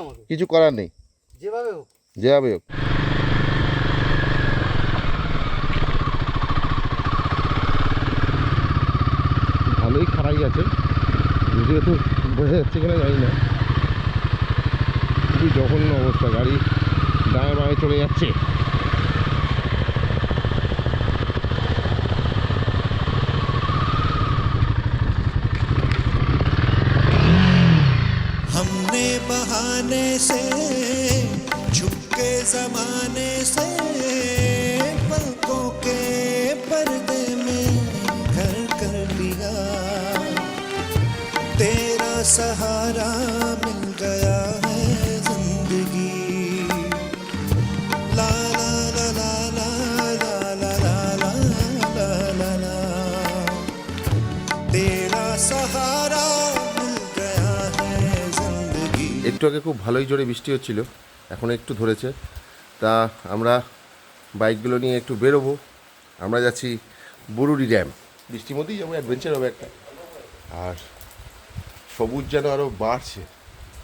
আমাকে। কিছু করার নেই। যেভাবে হোক। যেভাবে হোক। ভালোই খারাই আছে। যদিও তো বোঝা যাচ্ছে কিনা জানি না। খুবই জঘন্য অবস্থা গাড়ি দাঁড়ায় বাঁয়ে চলে যাচ্ছে। बहाने से झुके जमाने से पलकों के पर्दे में घर कर लिया। तेरा सहारा একটু আগে খুব ভালোই জোরে বৃষ্টি হচ্ছিল, এখন একটু ধরেছে। তা আমরা বাইকগুলো নিয়ে একটু বেরোবো। আমরা যাচ্ছি বুরুডি ড্যাম। বৃষ্টির মধ্যেই যাব, অ্যাডভেঞ্চার হবে একটা। আর সবুজ যেন আরও বাড়ছে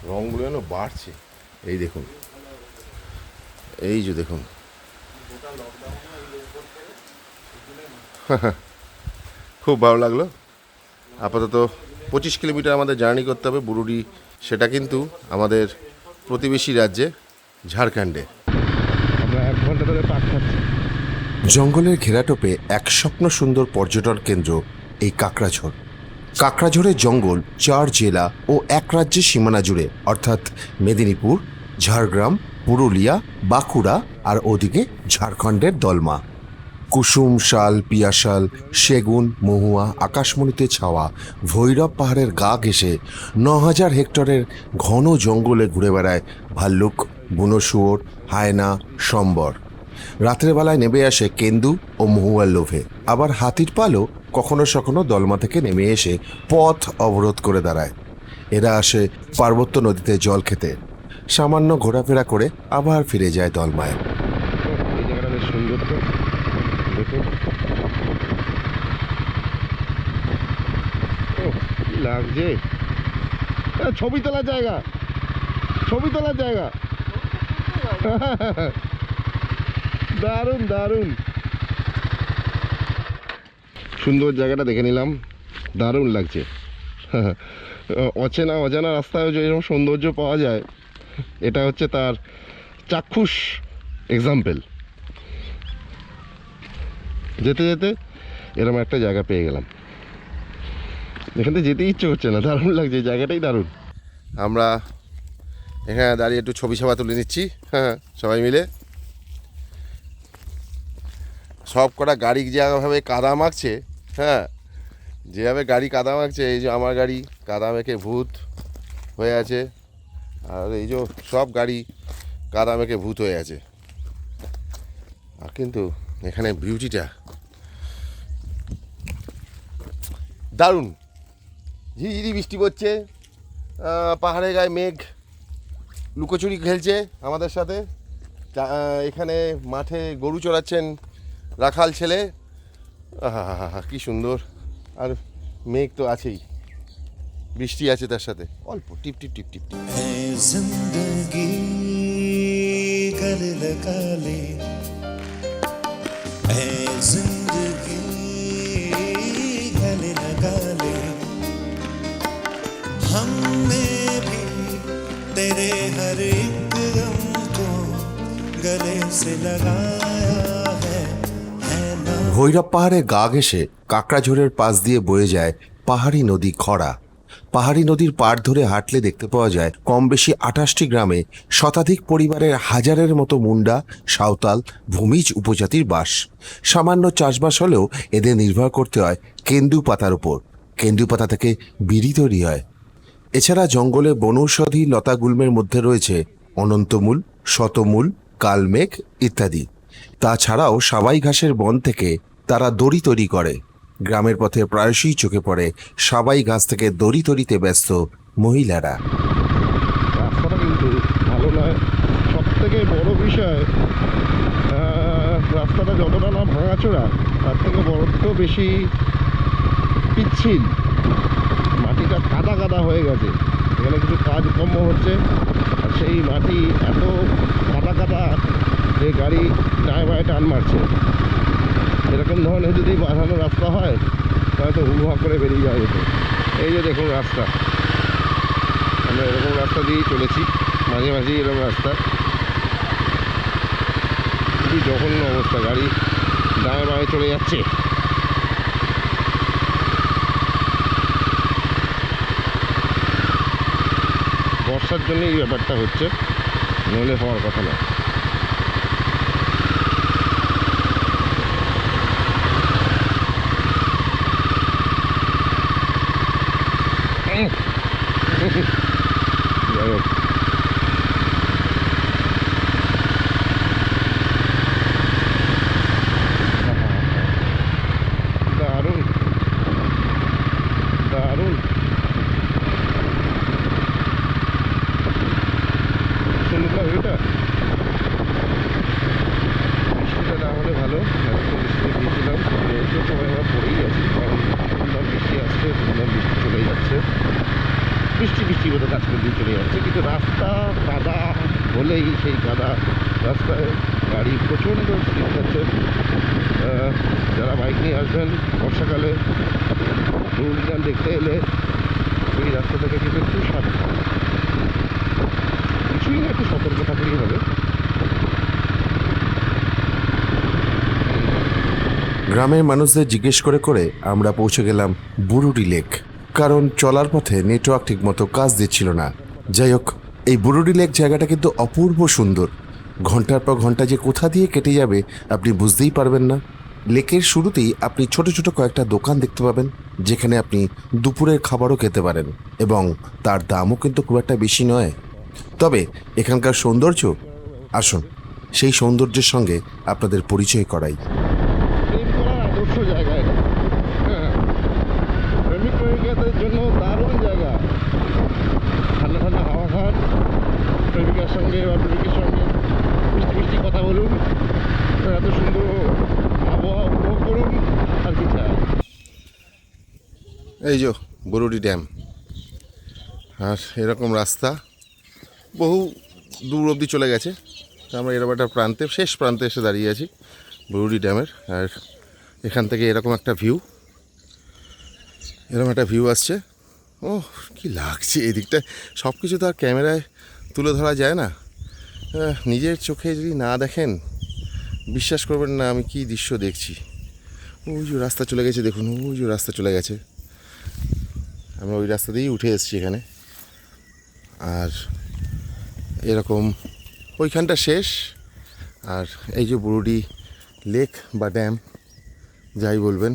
রঙগুলো যেন বাড়ছে। এই দেখুন, এই যে দেখুন। খুব ভালো লাগল। আপাতত পঁচিশ কিলোমিটার আমাদের জার্নি করতে হবে বুরুডি সেটা কিন্তু আমাদের প্রতিবেশী রাজ্যে ঝাড়খণ্ডে। আমরা এক ঘণ্টা ধরে পাক খাচ্ছি জঙ্গলের ঘেরাটোপে এক স্বপ্ন সুন্দর পর্যটন কেন্দ্র এই কাকড়াঝোড় কাকড়াঝোড়ের জঙ্গল চার জেলা ও এক রাজ্যের সীমানা জুড়ে অর্থাৎ মেদিনীপুর ঝাড়গ্রাম পুরুলিয়া বাঁকুড়া আর ওদিকে ঝাড়খণ্ডের দলমা। কুসুম শাল পিয়াশাল সেগুন, মহুয়া, আকাশমণিতে ছাওয়া, ভৈরব পাহাড়ের গা ঘেঁষে ন হাজার হেক্টরের ঘন জঙ্গলে ঘুরে বেড়ায় ভাল্লুক বুনো শুয়োর হায়না, সম্বর। রাতের বেলায় নেমে আসে কেন্দু ও মহুয়ার লোভে। আবার হাতির পালও কখনো সখনো দলমা থেকে নেমে এসে পথ অবরোধ করে দাঁড়ায়। এরা আসে পার্বত্য নদীতে জল খেতে। সামান্য ঘোরাফেরা করে আবার ফিরে যায় দলমায়। সুন্দর দেখুন ওহ, লাগছে ছবি তোলার জায়গা। ছবি তোলার জায়গা। দারুণ দারুণ। সুন্দর জায়গাটা দেখে নিলাম। দারুণ লাগছে। অচেনা, অজানা রাস্তায় যে এরকম সৌন্দর্য পাওয়া যায়, এটা হচ্ছে তার চাক্ষুষ এক্সাম্পল যেতে যেতে এরকম একটা জায়গা পেয়ে গেলাম। এখান যেতে ইচ্ছে হচ্ছে না, দারুণ লাগছে, জায়গাটাই দারুণ। আমরা এখানে দাঁড়িয়ে একটু ছবি সভা তুলে নিচ্ছি হ্যাঁ সবাই মিলে। সব কটা গাড়ি যেভাবে কাদা মাখছে হ্যাঁ যেভাবে গাড়ি কাদা মাখছে, এই যে আমার গাড়ি কাদা মেখে ভূত হয়ে আছে, আর এই যে সব গাড়ি কাদা মেখে ভূত হয়ে আছে। আর কিন্তু এখানে বিউটিটা দারুণ। ঝিরিঝিরি বৃষ্টি পড়ছে পাহাড়ের গায়ে মেঘ, লুকোচুরি খেলছে আমাদের সাথে। এখানে মাঠে গরু চড়াচ্ছেন রাখাল ছেলে। কি সুন্দর। আর মেঘ তো আছেই, বৃষ্টি আছে তার সাথে। অল্প, টিপ টিপ টিপ টিপ টিপ। हमने भी तेरे हर एक गम को गले से लगाया है है ना ভৈরব পাহাড়ে গা ঘেঁষে কাকড়াঝোড়ের পাশ দিয়ে বয়ে যায় পাহাড়ি নদী খরা পাহাড়ি নদীর পাড় ধরে হাঁটলে দেখতে পাওয়া যায় কম বেশি আঠাশটি গ্রামে শতাধিক পরিবারের হাজারের মতো মুন্ডা সাঁওতাল ভূমিজ উপজাতির বাস সামান্য চাষবাস হলেও এদের নির্ভর করতে হয় কেন্দু পাতার উপর কেন্দু পাতা থেকে বিড়ি তৈরি হয় এছাড়া জঙ্গলে বনৌষধি লতাগুল্মের মধ্যে রয়েছে অনন্তমূল, শতমূল, কালমেঘ ইত্যাদি। তাছাড়াও সাবাই ঘাসের বন থেকে তারা দড়ি তৈরি করে। গ্রামের পথে প্রায়শই চোখে পড়ে সাবাই ঘাস থেকে দড়ি তৈরিতে ব্যস্ত মহিলারা। রাস্তাটা কিন্তু ভালো নয়। থেকে বড় বিষয় রাস্তাটা যতটা না ভাঙাচোরা, তার থেকে বড় বেশি পিচ্ছিল। মাটিটা কাদা কাদা হয়ে গেছে। এখানে কিছু কাজকর্ম হচ্ছে। আর সেই মাটি এত কাদা কাদা যে গাড়ি ডায় বায় টান মারছে। এরকম ধরনের যদি বাঁধানো রাস্তা হয়, তাহলে তো হুহা করে বেরিয়ে যাওয়া যেত এই যে দেখুন রাস্তা। আমরা এরকম রাস্তা দিয়েই চলেছি। মাঝে মাঝেই এরকম রাস্তা। খুবই জঘন্য অবস্থা। গাড়ি ডায়ে বায়ে চলে যাচ্ছে। বর্ষার জন্য এই ব্যাপারটা হচ্ছে। নইলে হওয়ার কথা না যাই হোক দারুণ দারুণ না ভিউটা বৃষ্টিটা না হলে ভালো। আজকে বৃষ্টি দিয়েছিলাম রোদের সময় আমরা পড়েই আছি কারণ সুন্দর বৃষ্টি আসছে সুন্দর বৃষ্টি চলে যাচ্ছে। বৃষ্টি বৃষ্টি মতো কাজ করে চলে যাচ্ছে। কিন্তু রাস্তা কাদা হলেই সেই কাদা রাস্তায় গাড়ি প্রচণ্ড স্লিপ খাচ্ছে যারা বাইক নিয়ে আসবেন, বর্ষাকালে উদ্যান দেখতে এলে ওই রাস্তা থেকে কিন্তু একটু সাবধান। না একটু সতর্ক থাকলেই হবে গ্রামের মানুষদের জিজ্ঞেস করে করে আমরা পৌঁছে গেলাম বুরুডি লেক। কারণ চলার পথে নেটওয়ার্ক ঠিকমতো কাজ দিচ্ছিল না। যাই হোক, এই বুরুডি লেক জায়গাটা কিন্তু অপূর্ব সুন্দর। ঘণ্টার পর ঘণ্টা যে কোথা দিয়ে কেটে যাবে আপনি বুঝতেই পারবেন না। লেকের শুরুতেই আপনি ছোট ছোট কয়েকটা দোকান দেখতে পাবেন, যেখানে আপনি দুপুরের খাবারও খেতে পারেন। এবং তার দামও কিন্তু খুব একটা বেশি নয়। তবে এখানকার সৌন্দর্য, আসুন, সেই সৌন্দর্যের সঙ্গে আপনাদের পরিচয় করাই। জন্য জায়গা প্রেমিকার সঙ্গে সঙ্গে কথা বলুন এত সুন্দর আবহাওয়া উপভোগ করুন এই যে, বরুডি ড্যাম। আর এরকম রাস্তা বহু দূর অবধি চলে গেছে। আমরা এরকম একটা প্রান্তে, শেষ প্রান্তে এসে দাঁড়িয়ে আছি বরুডি ড্যামের। আর এখান থেকে এরকম একটা ভিউ, এরকম একটা ভিউ আসছে। ও কি লাগছে এদিকটা সব কিছু তো আর ক্যামেরায় তুলে ধরা যায় না। নিজের চোখে যদি না দেখেন, বিশ্বাস করবেন না আমি কি দৃশ্য দেখছি। ওই যে রাস্তা চলে গেছে, দেখুন, ওই যে রাস্তা চলে গেছে। আমরা ওই রাস্তা দিয়েই উঠে এসেছি এখানে। আর এরকম ওইখানটা শেষ। আর এই যে বুরুডি লেক বা ড্যাম যাই বলবেন।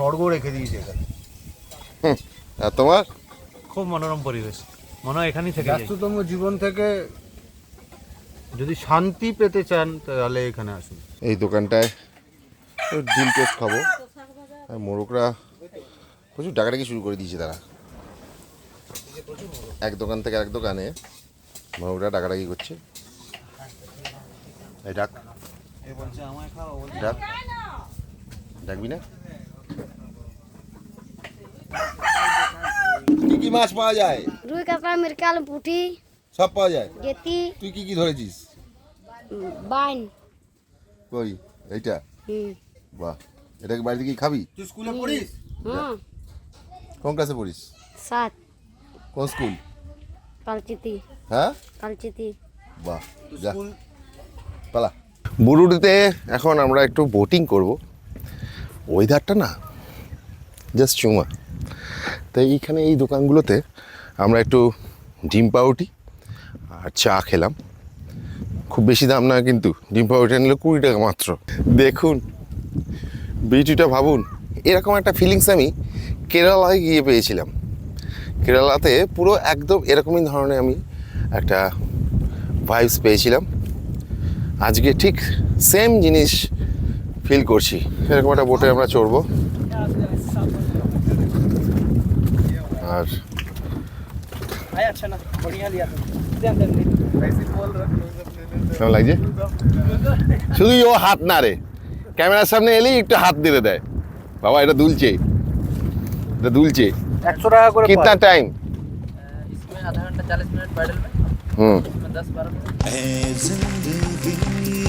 স্বর্গ রেখে দিয়েছে এখানে। আর তোমার? খুব মনোরম পরিবেশ। মনে হয় এখানেই থেকে যাই। ব্যস্ততম জীবন থেকে যদি শান্তি পেতে চান তাহলে এখানে আসুন। এই দোকানটায় একটু ডিম টোস্ট খাব। আর মোরগরা প্রচুর ডাকাডাকি শুরু করে দিয়েছে তারা। এক দোকান থেকে এক দোকানে মোরগরা ডাকাডাকি করছে। এই ডাক। ডাক। ডাকবি না? কি কি মাছ পাওয়া যায়? রুই কাঁকড়া মিরকাল পুঁটি। সব পাওয়া যায়? গেতি। তুই কি কি ধরেছিস? বাইন। কই এইটা? হুম। বাহ। এটাকে বাড়িতে কি খাবি? হ্যাঁ কোন ক্লাসে পড়িস? সাত। কোন স্কুল? কালচিতি। হ্যাঁ? কালচিতি। বাহ। যা। পালা। বুরুডিতে এখন আমরা একটু বোটিং করব। ওয়েদারটা না জাস্ট চুমা তাই এইখানে এই দোকানগুলোতে আমরা একটু ডিম পাউটি আর চা খেলাম। খুব বেশি দাম না কিন্তু, ডিম পাউটি নিলে কুড়ি টাকা মাত্র। দেখুন, বিউটিটা ভাবুন, এরকম একটা ফিলিংস আমি কেরালায় গিয়ে পেয়েছিলাম। কেরালাতে পুরো একদম এরকমই ধরনের আমি একটা ভাইবস পেয়েছিলাম। আজকে ঠিক সেম জিনিস ফিল করছি এরকম একটা বোটে আমরা চড়বো আর কেমন লাগছে শুধু ও হাত না রে ক্যামেরার সামনে এলেই একটু হাত দিতে দেয় বাবা এটা দুলছে এটা দুলছে একশো টাকা করে কিতনা টাইম इसमें आधा घंटा चालीस मिनट पैडल में হুম इसमें दस बारह मिनट ऐ जिंदगी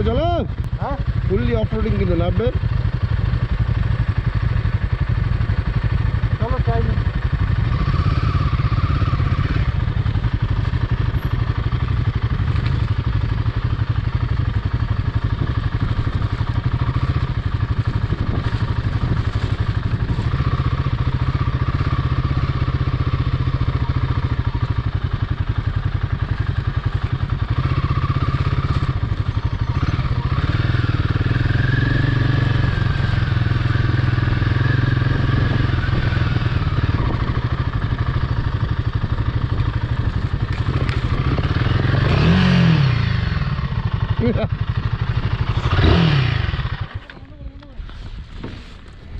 চলো চলো হ্যাঁ ফুললি অফ রোডিং কিন্তু নামবে চলো চাই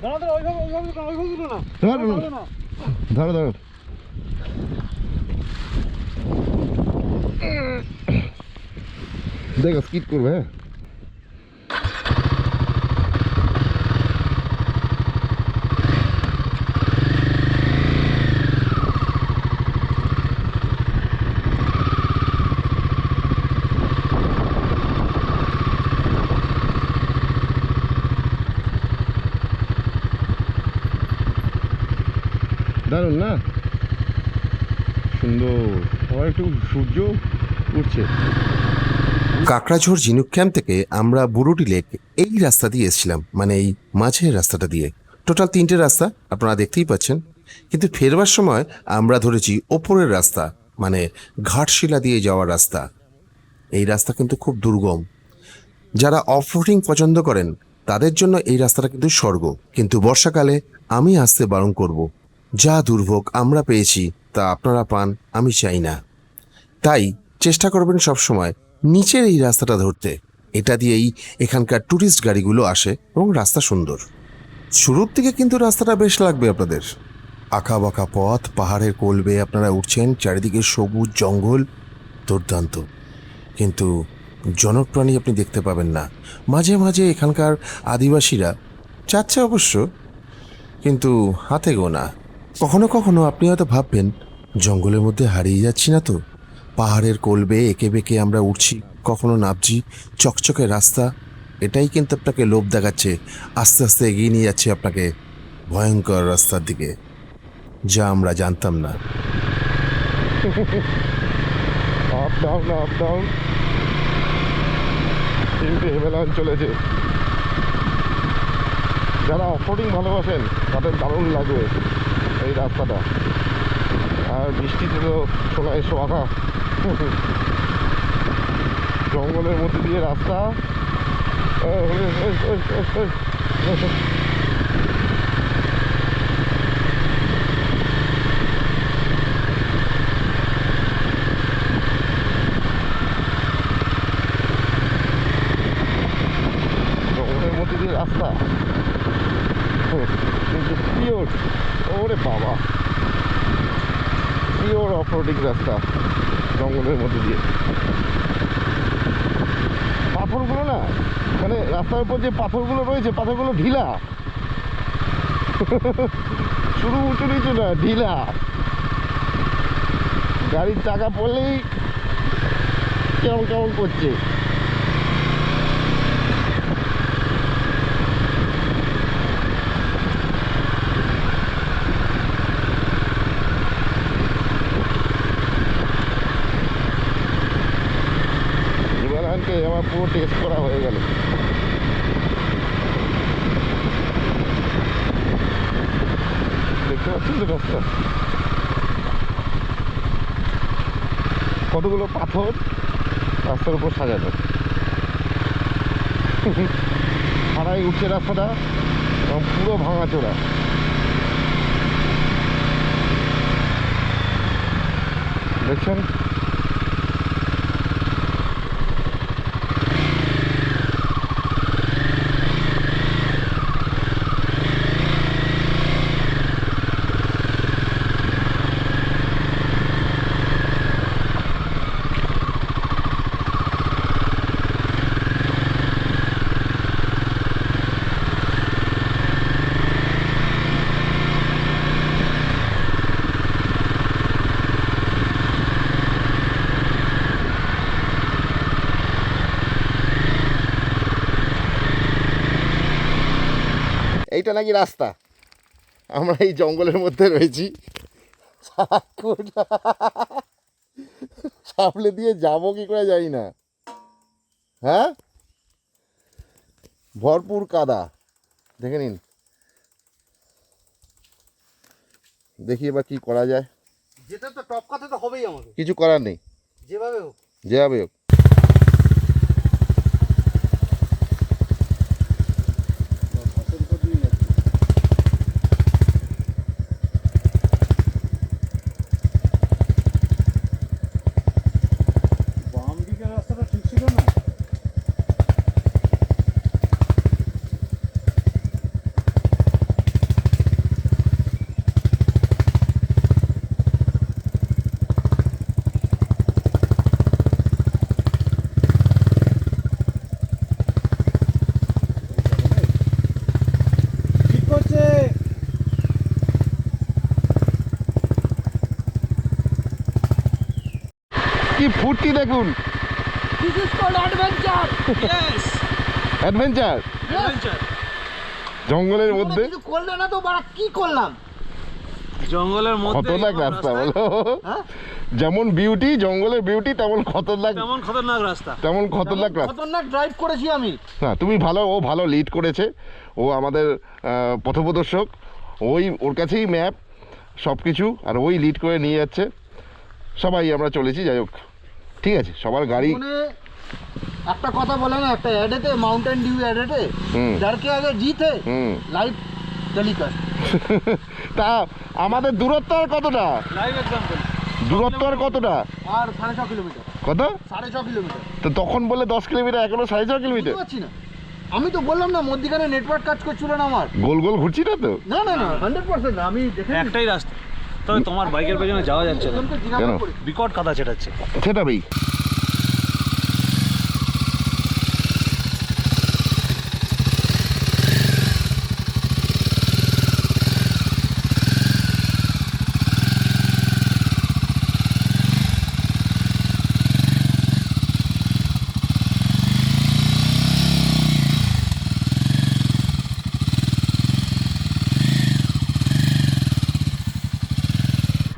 দাঁড়া দাঁড়া ওইভাবে ওইভাবে ওইভাবে দুটো না ধরো ধরো। না। ধরো ধরো। দেখো স্কিপ করবে হ্যাঁ দারুণ না? সুন্দর। আবার একটু সূর্য উঠছে। কাকড়াঝোড় ঝিনুক ক্যাম্প থেকে আমরা বুড়োটি লেক এই রাস্তা দিয়ে এসেছিলাম মানে এই মাঝের রাস্তাটা দিয়ে। টোটাল তিনটে রাস্তা, আপনারা দেখতেই পাচ্ছেন। কিন্তু ফেরবার সময় আমরা ধরেছি ওপরের রাস্তা মানে ঘাটশিলা দিয়ে যাওয়ার রাস্তা। এই রাস্তা কিন্তু খুব দুর্গম। যারা অফ রোডিং পছন্দ করেন, তাদের জন্য এই রাস্তাটা কিন্তু স্বর্গ। কিন্তু বর্ষাকালে আমি আসতে বারণ করব। যা দুর্ভোগ আমরা পেয়েছি, তা আপনারা পান, আমি চাই না। তাই চেষ্টা করবেন সবসময় নিচের এই রাস্তাটা ধরতে। এটা দিয়েই এখানকার ট্যুরিস্ট গাড়িগুলো আসে এবং রাস্তা সুন্দর। শুরুর দিকে কিন্তু রাস্তাটা বেশ লাগবে আপনাদের। আঁকা বাঁকা পথ, পাহাড়ের কোল আপনারা উঠছেন, চারিদিকে সবুজ জঙ্গল, দুর্দান্ত। কিন্তু জনপ্রাণী আপনি দেখতে পাবেন না। মাঝে মাঝে এখানকার আদিবাসীরা চাচ্ছে অবশ্য, কিন্তু হাতে গোনা। কখনো কখনো আপনি হয়তো ভাববেন, জঙ্গলের মধ্যে হারিয়ে যাচ্ছি না তো? পাহাড়ের কোলবে এঁকে বেঁকে আমরা উঠছি কখনো নামছি, চকচকে রাস্তা, এটাই কিন্তু আপনাকে লোভ দেখাচ্ছে, আস্তে আস্তে এগিয়ে নিয়ে যাচ্ছে আপনাকে ভয়ঙ্কর রাস্তার দিকে, যা আমরা জানতাম না। ডাউন ডাউন হেমেলান চলেছে। যারা অফরোডিং ভালোবাসেন, তাদের দারুণ লাগবে। এই রাস্তাটা আর বৃষ্টিতে তো সোনায় সোয়াখা জঙ্গলের মধ্যে দিয়ে রাস্তা এই, এই, এই, এই, এই, এই, এই। জঙ্গলের মধ্যে দিয়ে রাস্তা কিন্তু পিওর ওরে বাবা পিওর অফরোডিং রাস্তা জঙ্গলের মধ্যে দিয়ে। পাথরগুলো না মানে রাস্তার উপর যে পাথরগুলো রয়েছে, পাথরগুলো ঢিলা। শুরু উঁচু নিচু না, ঢিলা। গাড়ির চাকা পড়লেই কেমন কেমন করছে থেকে আমার পুরো টেস্ট করা হয়ে গেল। দেখতে পাচ্ছেন তো রাস্তা? কতগুলো পাথর রাস্তার উপর সাজানো। হারাই উঠছে রাস্তাটা এবং পুরো ভাঙাচোরা। দেখছেন? এইটা নাকি রাস্তা? আমরা এই জঙ্গলের মধ্যে রয়েছি। সামলে দিয়ে যাব কি করে জানি না। হ্যাঁ? ভরপুর কাদা। দেখে নিন। দেখি এবার কি করা যায়। যেটা তো টপকাতে তো হবেই আমাকে। কিছু করার নেই। যেভাবে হোক। যেভাবে হোক বাম দিকের রাস্তাটা ঠিক ছিল না ঠিক করছে কি ফুর্তি দেখুন। This is called adventure. Yes. Adventure Adventure. জঙ্গলের মধ্যে? কিছু করলে না তো বাড়া কি করলাম? জঙ্গলের মধ্যে খতরনাক এরকম রাস্তা রাস্তায়? বলো। যেমন বিউটি জঙ্গলের বিউটি তেমন খতরনাক তেমন খতরনাক রাস্তা। তেমন খতরনাক রাস্তা। খতরনাক ড্রাইভ করেছি আমি। না তুমি ভালো ও ভালো লিড করেছে। ও আমাদের আহ, পথপ্রদর্শক। ওই ওর কাছেই ম্যাপ সব কিছু আর ওই লিড করে নিয়ে যাচ্ছে। সবাই আমরা চলেছি যাই হোক। ঠিক আছে সবার গাড়ি একটা কথা বলে না একটা অ্যাডেতে মাউন্টেন ডিউ অ্যাডেতে। যারকে আগে জিতে লাইভ টেলিকাস্ট তা আমাদের দূরত্ব আর কতটা? লাইভ এক্সাম্পল দূরত্ব আর কতটা? আর সাড়ে ছ কিলোমিটার। কত? সাড়ে ছ কিলোমিটার। তো তখন বলে দশ কিলোমিটার এখনও সাড়ে ছ কিলোমিটার। পারছি না। আমি তো বললাম না মধ্যিখানে নেটওয়ার্ক কাজ করছিল না আমার। গোল গোল ঘুরছি না তো? না না না হান্ড্রেড পার্সেন্ট আমি একটাই রাস্তা। তবে তোমার বাইকের পেছনে যাওয়া যাচ্ছে না। কেন? বিকট কাদা চেটাচ্ছে সেটা ভাই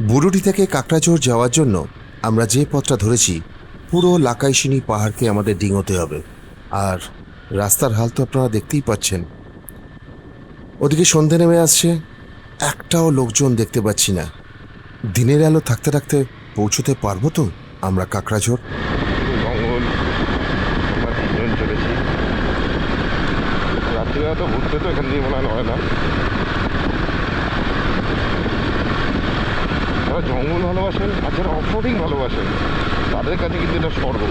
বুরুডি থেকে কাকড়াঝোড় যাওয়ার জন্য আমরা যে পথটা ধরেছি, পুরো লাকাইশিনী পাহাড়কে আমাদের ডিঙোতে হবে। আর রাস্তার হাল তো আপনারা দেখতেই পাচ্ছেন। ওদিকে সন্ধে নেমে আসছে, একটাও লোকজন দেখতে পাচ্ছি না। দিনের আলো থাকতে থাকতে পৌঁছতে পারব তো আমরা চলেছি রাত্রিবেলা তো ঘুরতে তো এখান দিয়ে মনে হয় না। যারা জঙ্গল ভালোবাসেন আর যারা অফরোডিং ভালোবাসেন তাদের কাছে কিন্তু এটা স্বর্গ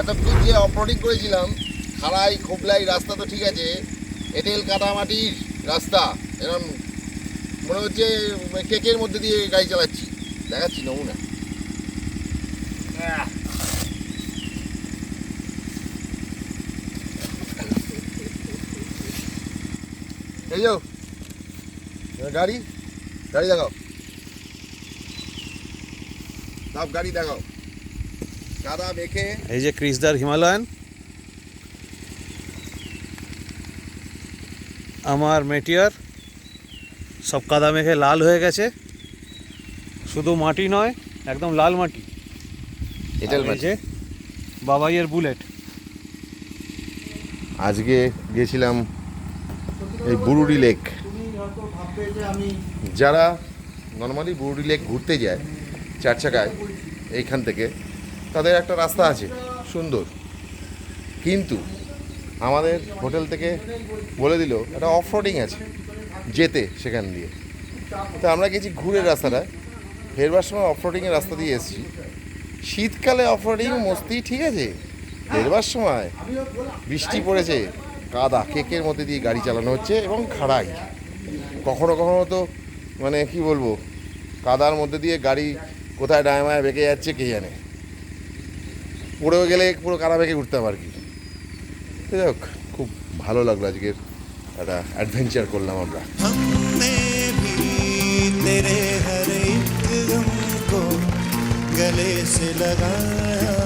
এতক্ষণ যে অফরোডিং করেছিলাম। খাড়াই খোবলাই রাস্তা তো ঠিক আছে। এঁটেল কাদামাটির রাস্তা। এরকম মনে হচ্ছে কেকের মধ্যে দিয়ে গাড়ি চালাচ্ছি। দেখাচ্ছি নমুনা। এই যাও। গাড়ি? গাড়ি দেখাও। সব গাড়ি দেখাও। কাদা মেখে। এই যে ক্রিসদার হিমালয়ান। আমার মেটিয়ার। সব কাদা মেখে লাল হয়ে গেছে। শুধু মাটি নয় একদম লাল মাটি। এঁটেল মাটি। যে বাবাইয়ের বুলেট। আজকে গেছিলাম এই বুরুডি লেক। যারা নর্মালি বুরুডি লেক ঘুরতে যায় চার চাকায় এইখান থেকে তাদের একটা রাস্তা আছে, সুন্দর। কিন্তু আমাদের হোটেল থেকে বলে দিল, একটা অফ রোডিং আছে, যেতে সেখান দিয়ে। তো আমরা গেছি ঘুরে রাস্তাটা। ফেরবার সময় অফ রোডিংয়ের রাস্তা দিয়ে এসেছি। শীতকালে অফ রোডিং মস্তি, ঠিক আছে? ফেরবার সময় বৃষ্টি পড়েছে, কাদা, কেকের মধ্যে দিয়ে গাড়ি চালানো হচ্ছে এবং খাড়াই। কখনো কখনো তো মানে কি বলব, কাদার মধ্যে দিয়ে গাড়ি কোথায় ডায় মায় বেঁকে যাচ্ছে কে জানে। পড়েও গেলে পুরো কারাবেঁকে ঘুরতাম আর কি। যাই হোক, খুব ভালো লাগল আজকের একটা অ্যাডভেঞ্চার করলাম আমরা। गले से लगाया